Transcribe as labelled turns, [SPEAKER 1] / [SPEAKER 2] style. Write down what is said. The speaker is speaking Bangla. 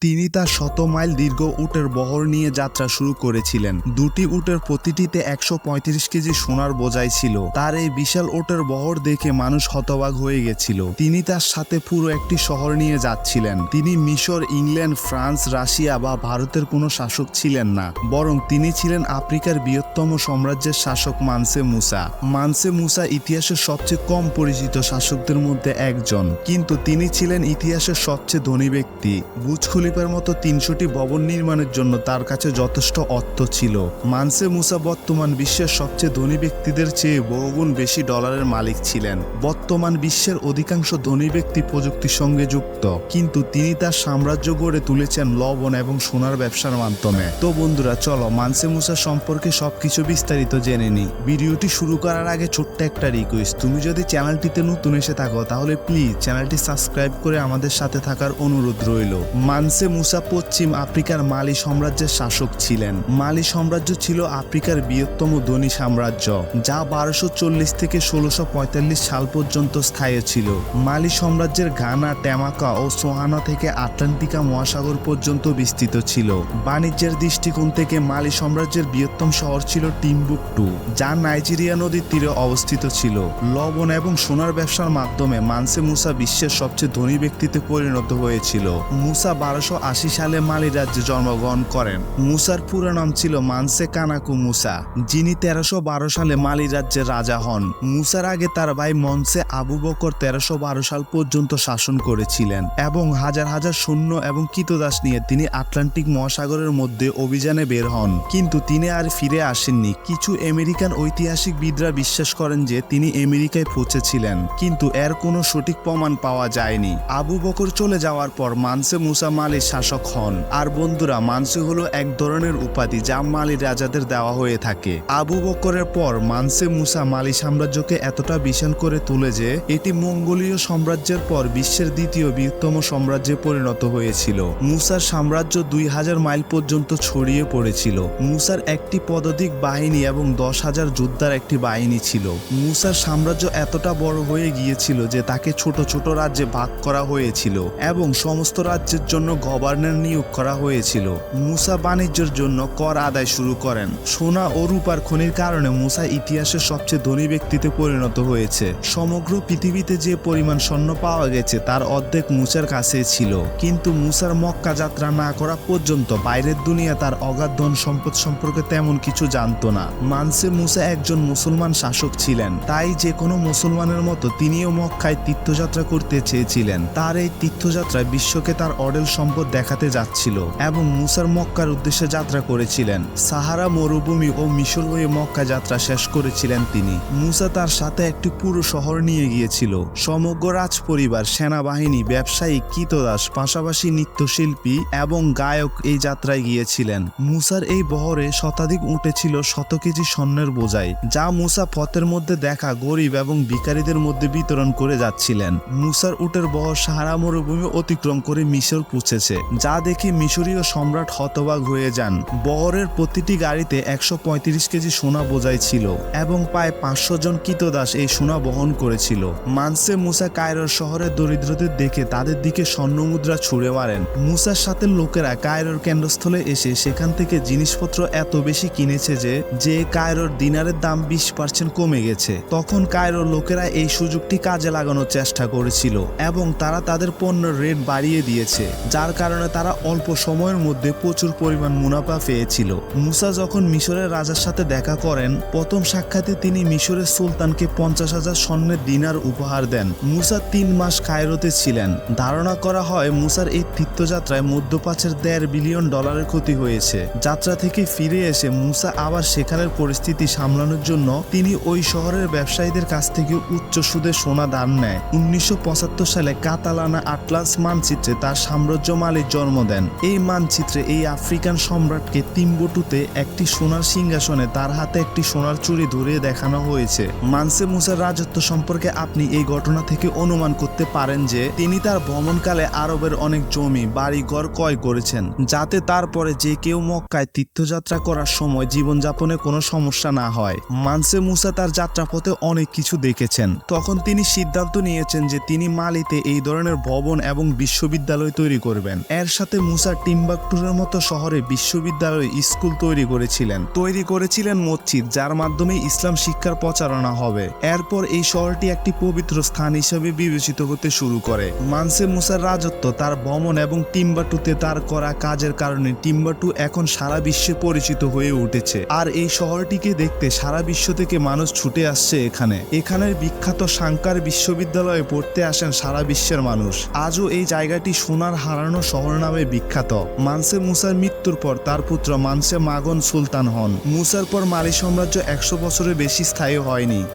[SPEAKER 1] তিনি তার শত মাইল দীর্ঘ উটের বহর নিয়ে যাত্রা শুরু করেছিলেন। দুটি উটের প্রতিটিতে একশো পঁয়ত্রিশ কেজি সোনার বোঝাই ছিল। তার এই বিশাল উটের বহর দেখে মানুষ হতবাক হয়ে গেছিল। তিনি তার সাথে পুরো একটি শহর নিয়ে যাচ্ছিলেন। তিনি মিশর, ইংল্যান্ড, ফ্রান্স, রাশিয়া বা ভারতের কোনো শাসক ছিলেন না। বরং তিনি ছিলেন আফ্রিকার বৃহত্তম সাম্রাজ্যের শাসক মানসে মুসা। মানসে মুসা ইতিহাসের সবচেয়ে কম পরিচিত শাসকদের মধ্যে একজন। কিন্তু তিনি ছিলেন ইতিহাসের সবচেয়ে ধনী ব্যক্তি। বুজ খলিফার মতো তিনশোটি ভবন নির্মাণের জন্য তার কাছে যথেষ্ট অর্থ ছিল। মানসে মুসা বর্তমান বিশ্বের সবচেয়ে ধনী ব্যক্তিদের চেয়ে বহুগুণ বেশি ডলারের মালিক ছিলেন। বর্তমান বিশ্বের অধিকাংশ ধনী ব্যক্তি প্রযুক্তির সঙ্গে যুক্ত, কিন্তু তিনি তার সাম্রাজ্য গড়ে তুলেছেন লবণ এবং সোনার ব্যবসার মাধ্যমে। তো বন্ধুরা, চলো মানসে মুসা সম্পর্কে সবকিছু বিস্তারিত জেনে নিই। ভিডিওটি শুরু করার আগে ছোট্ট একটা রিকোয়েস্ট তুমি যদি চ্যানেলটিতে নতুন এসে থাকো, তাহলে প্লিজ চ্যানেলটি সাবস্ক্রাইব করে আমাদের সাথে থাকার অনুরোধ রইল। মানসে মুসা পশ্চিম আফ্রিকার মালি সাম্রাজ্যের শাসক ছিলেন। মালি সাম্রাজ্য ছিল আফ্রিকার বৃহত্তম ধনী সাম্রাজ্য, যা বারোশো চল্লিশ থেকে ষোলোশো পঁয়তাল্লিশ সাল পর্যন্ত স্থায়ী ছিল। মালি সাম্রাজ্যের ঘানা ট্যামাকা ও সোহানা থেকে আটলান্টিকা মহাসাগর পর্যন্ত বিস্তৃত ছিল। বাণিজ্যের দৃষ্টিকোণ থেকে মালি সাম্রাজ্যের বৃহত্তম শহর ছিল টিম্বুকটু, যা নাইজেরিয়া নদীর তীরে অবস্থিত ছিল। লবণ এবং সোনার ব্যবসার মাধ্যমে মানসে মুসা বিশ্বের সবচেয়ে ধনী ব্যক্তিতে পরিণত হয়েছিল। মুসা বারোশো আশি সালে মালি রাজ্যে জন্মগ্রহণ করেন। মুসার পুরো নাম ছিল মানসে কানাকু মুসা, যিনি তেরোশো সালে মালি রাজ্যের রাজা হন। মুসার আগে তার ভাই মনসে আবু বকর তেরোশো সাল পর্যন্ত শাসন করেছিলেন এবং হাজার হাজার সৈন্য এবং কীতদাস নিয়ে তিনি আটলান্টিক মহাসাগরের মধ্যে অভিযানে বের হন। কিন্তু তিনি আর ফিরে আসেননি। কিছু আমেরিকান ঐতিহাসিকবিদরা বিশ্বাস করেন যে তিনি আমেরিকায় পৌঁছেছিলেন, কিন্তু এর কোনো সঠিক প্রমাণ পাওয়া যায়নি। আবু বকর চলে যাওয়ার পর মানসে মুসা মালির শাসক হন। আর বন্ধুরা, মানসে হলো এক ধরনের উপাধি যা মালি রাজাদের দেওয়া হয়ে থাকে। আবু বকরের পর মানসে মুসা মালি সাম্রাজ্যকে এতটা বিশাল করে তুলে যে, এটি মঙ্গোলীয় সাম্রাজ্যের পর বিশ্বের দ্বিতীয় বৃহত্তম সাম্রাজ্যে পরিণত হয়েছিল। মুসার সাম্রাজ্য দুই হাজার মাইল পর্যন্ত ছড়িয়ে পড়েছিল। মুসার একটি পদাধিক বাহিনী এবং দশ হাজার যোদ্ধার একটি বাহিনী ছিল। মুসার সাম্রাজ্য এতটা বড় হয়ে গিয়েছিল যে, তাকে ছোট ছোট রাজ্যে ভাগ করা হয়েছিল এবং সমস্ত রাজ্যের জন্য গভর্নর নিয়োগ করা হয়েছিল। মুসা বাণিজ্যের জন্য কর আদায় শুরু করেন। সোনা ও রূপার খনির কারণে মুসা ইতিহাসের সবচেয়ে ধনী ব্যক্তিতে পরিণত হয়েছে। সমগ্র পৃথিবীতে যে পরিমাণ স্বর্ণ পাওয়া গেছে, তার অর্ধেক মুসার কাছে ছিল। কিন্তু মুসার মক্কা যাত্রা না করা পর্যন্ত বাইরের দুনিয়া তার অগাধ ধন সম্পদ সম্পর্কে তেমন কিছু জানতো না। মানসে মুসা একজন মুসলমান শাসক ছিলেন। তাই যে কোনো মুসলমানের মতো তিনিও মক্কায় তীর্থযাত্রা করতে চেয়েছিলেন। তার এই তীর্থযাত্রায় বিশ্বকে তার অডেল সম্পদ দেখাতে যাচ্ছিল এবং মুসার মক্কার উদ্দেশ্যে যাত্রা করেছিলেন। সাহারা, মরুভূমি ও মিশর হয়ে মক্কা যাত্রা শেষ করেছিলেন তিনি। মুসা তার সাথে একটি পুরো শহর নিয়ে গিয়েছিল। সমগ্র রাজ পরিবার সেনাবাহিনী, ব্যবসায়ী কীতদাস পাশাপাশি নৃত্যশিল্পী এবং গায়ক এই যাত্রায় গিয়েছিলেন। মুসার এই বহরে শতাধিক উঠে ছিল শত কেজি স্বর্ণের বোঝাই, যা মুসা পথের মধ্যে দেখা গরিব এবং ভিকারীদের মধ্যে বিতরণ করে যাচ্ছিলেন। মুসার উটের বহর সাহারা, মরুভূমি অতিক্রম করে মিশর পৌঁছেছে যা দেখে মিশরীয় সম্রাট হতবাক হয়ে যান। বহরের প্রতিটি গাড়িতে একশো পঁয়ত্রিশ কেজি সোনা বোঝাই ছিল এবং প্রায় পাঁচশো জন কীতদাস এই সোনা বহন করেছিল। মানসে মুসা কায়রোর শহরের দরিদ্রদের দেখে তাদের দিকে স্বর্ণ মুদ্রা ছুড়ে মারেন। মুসার সাথে লোকেরা কায়রোর কেন্দ্রস্থলে এসে সেখান থেকে জিনিসপত্র এত বেশি কিনেছে যে যে কায়রোর দিনারের দাম বিশ পার্সেন্ট কমে গেছে। তখন কায়রোর লোকেরা এই সুযোগটি কাজে লাগানোর চেষ্টা করেছিল এবং তারা তাদের পণ্যের রেট বাড়িয়ে দিয়েছে, যার কারণে তারা অল্প সময়ের মধ্যে প্রচুর পরিমাণ মুনাফা পেয়েছিল। মুসা যখন মিশরের রাজার সাথে দেখা করেন, প্রথম সাক্ষাতে তিনি মিশরের সুলতানকে পঞ্চাশ হাজার স্বর্ণের দিনার উপহার দেন। মুসা তিন মাস কায়রোতে ছিলেন। ধারণা করা হয়, মুসার এই তীর্থযাত্রায় মধ্যপ্রাচ্যের দেড় বিলিয়ন ডলারের ক্ষতি হয়েছে। যাত্রা থেকে ফিরে এসে মুসা আবার সেখানের পরিস্থিতি সামলানোর জন্য তিনি ওই শহরের ব্যবসায়ীদের কাছ থেকে উচ্চ সুদে সোনা দান নেয়। উনিশশো পঁচাত্তর সালে কাতালানা আটলাস মানচিত্রে তার সাম্রাজ্য মালির জন্ম দেন। এই মানচিত্রে এই আফ্রিকান সম্রাটকে তিম্বটুতে একটি সোনার সিংহাসনে তার হাতে একটি সোনার চুড়ি ধরিয়ে দেখানো হয়েছে। মানসে মুসার রাজত্ব সম্পর্কে আপনি এই ঘটনা থেকে অনুমান করতে পারেন যে, তিনি তার ভ্রমণকালে আরবের অনেক জমি, বাড়ি, ঘর ক্রয় করেছেন, যাতে তারপরে যে কেউ মক্কায় তীর্থযাত্রা করার সময় জীবনযাপনে কোনো সমস্যা না হয়। মানসে মুসা তার যাত্রাপথে অনেক কিছু দেখেছেন। তখন তিনি সিদ্ধান্ত নিয়েছেন যে তিনি মালিতে এই ধরনের ভবন এবং বিশ্ববিদ্যালয় তৈরি করবেন। করবেন। এর সাথে মুসা টিম্বাকটুরের মতো শহরে বিশ্ববিদ্যালয় স্কুল তৈরি করেছিলেন। তৈরি করেছিলেন মসজিদ, যার মাধ্যমে ইসলাম শিক্ষার প্রচারণা হবে। এরপর এই শহরটি একটি পবিত্র স্থান হিসেবে বিবেচিত হতে শুরু করে। মানসে মুসার রাজত্ব, তার ভ্রমণ এবং টিম্বাটুতে তার করা কাজের কারণে টিম্বাটু এখন সারা বিশ্বে পরিচিত হয়ে উঠেছে। আর এই শহরটিকে দেখতে সারা বিশ্ব থেকে মানুষ ছুটে আসছে এখানে। এখানের বিখ্যাত সাংকার বিশ্ববিদ্যালয়ে পড়তে আসেন সারা বিশ্বের মানুষ। আজও এই জায়গাটি সোনার হারানো শহর নামে বিখ্যাত। মানসে মুসার মৃত্যুর পর তার পুত্র মানসে মাগন সুলতান হন। মুসার পর মালি সাম্রাজ্য একশো বছরের বেশি স্থায়ী হয়নি।